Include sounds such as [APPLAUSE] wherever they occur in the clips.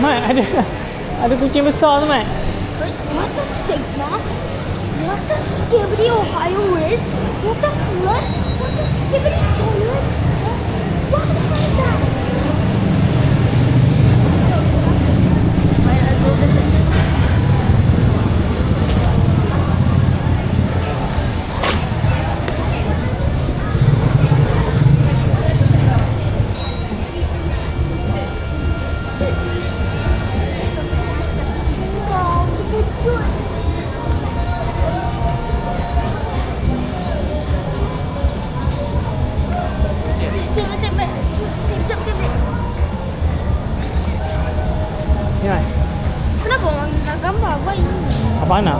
Mãe, eu hadi kucağımı sağlı mı? Like, what the sigma? What the skibbity Ohio is? What the flood? What the skibbity toilet? Ini?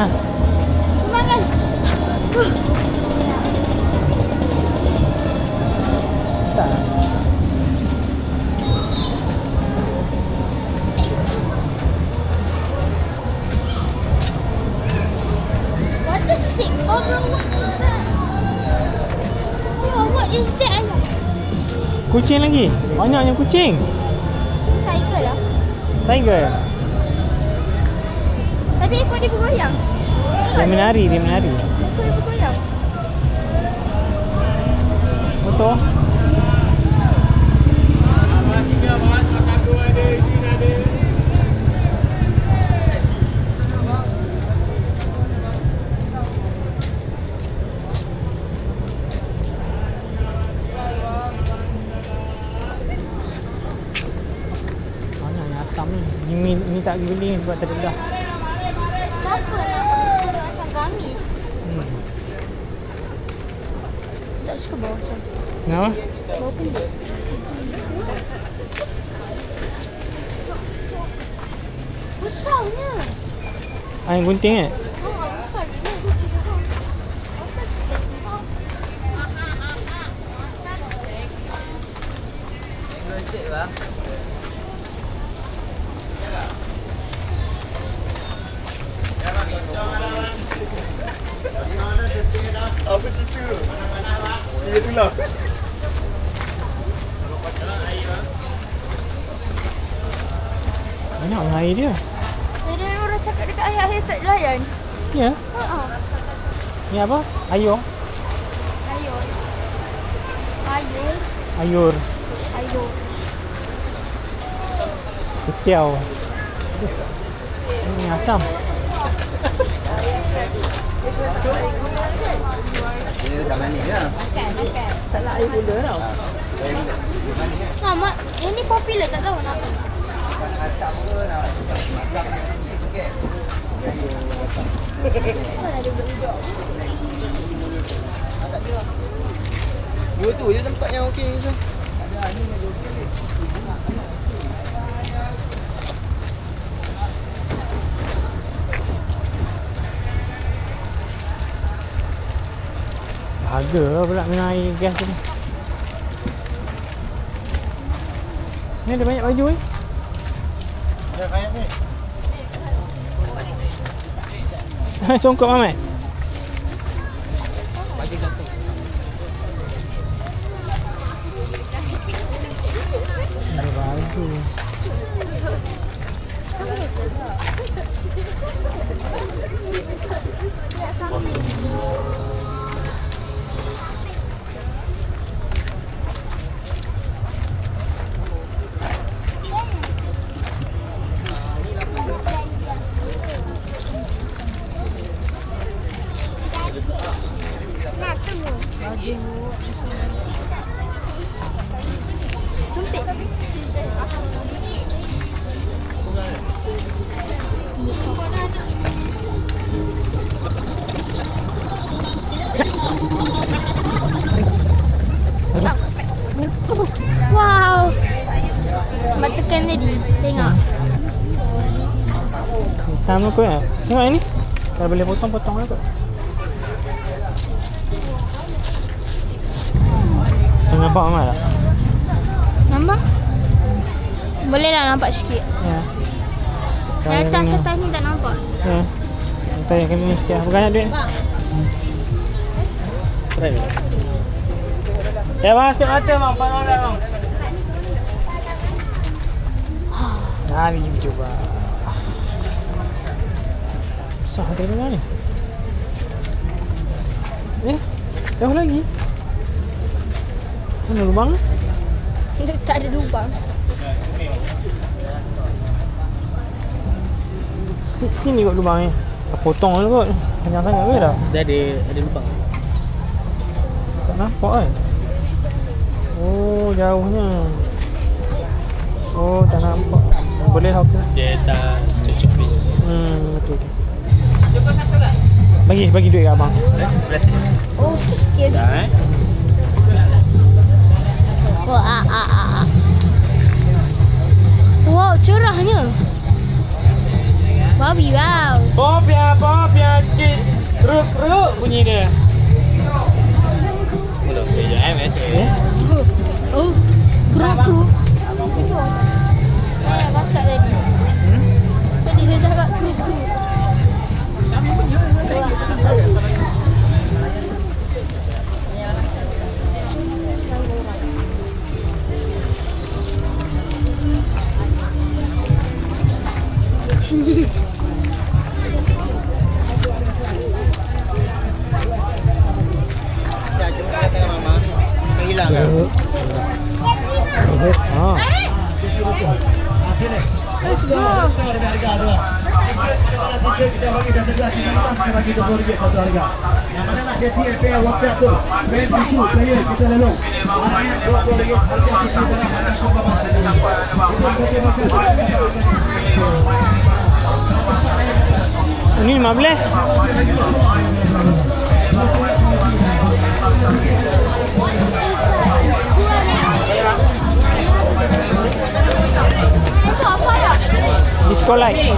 Apa Kucing lagi. Banyaknya kucing. Tiger lah. Tiger. Tapi ekor dia bergoyang. Dia menari, dia menari. Ekor dia bergoyang. Betul? Ni. Ni, ni, tak pergi beli ni sebab terdedah. Kenapa nak dia macam gamis? Hmm. Tak suka bau macam Kenapa? bau pelik. Besarnya. Air gunting eh? Apa cerita? Dia tu lah. Banyak air dia. Jadi orang cakap dekat ayah-ayah tak layan. Ya. Ha Ni apa? Ayur. Ayur. Ayur. Ayur. Ayur. Ketiau. Ni asam. [LAUGHS] Dia dah manis lah. Makan, makan. Tak nak air gula tau. Ha, mak, yang ni popular tak tahu nama. Tak apa nak ada. Dua tu je tempat yang okey Isa. Harga lah pula minum air gas tu ni. Ni ada banyak baju eh. Ada kayak ni. [LAUGHS] Songkok Mamat. Ada baju. Nak [LAUGHS] Wow. Batakan tadi. Tengok. Tu kot eh. Tengok yang ni. Kalau boleh potong, potong lah kot. Nampak Mamat tak? Nampak? Boleh lah nampak sikit. Ya. Atas atas ni tak nampak. Ya. Kita yang kena sikit. Bukan nak duit. Try ni. Ya bang, step mata bang, pandang dah bang. Nah, ni cuba. Susah mana ni? Eh, jauh lagi. Mana lubang? tak ada lubang. Si- Sini kot lubang ni. Dah potong dulu kot. Panjang sangat ke dah? Dia ada ada lubang. Tak nampak kan? Oh, jauhnya. Oh, tak nampak. Boleh lah okey. Dia tak cocok bis. Hmm, betul. Bagi, bagi duit kat abang. Eh, belas ni. Oh, scary. Dah eh. Oh, ah, ah, ah, ah. Wow, cerahnya. Babi, wow. Pop ya, pop ya, cik. Ruk, ruk bunyi dia. Belum. Kejap eh, biasa. Eh? Oh, kru kru. Eh, ah. Let's go. Ini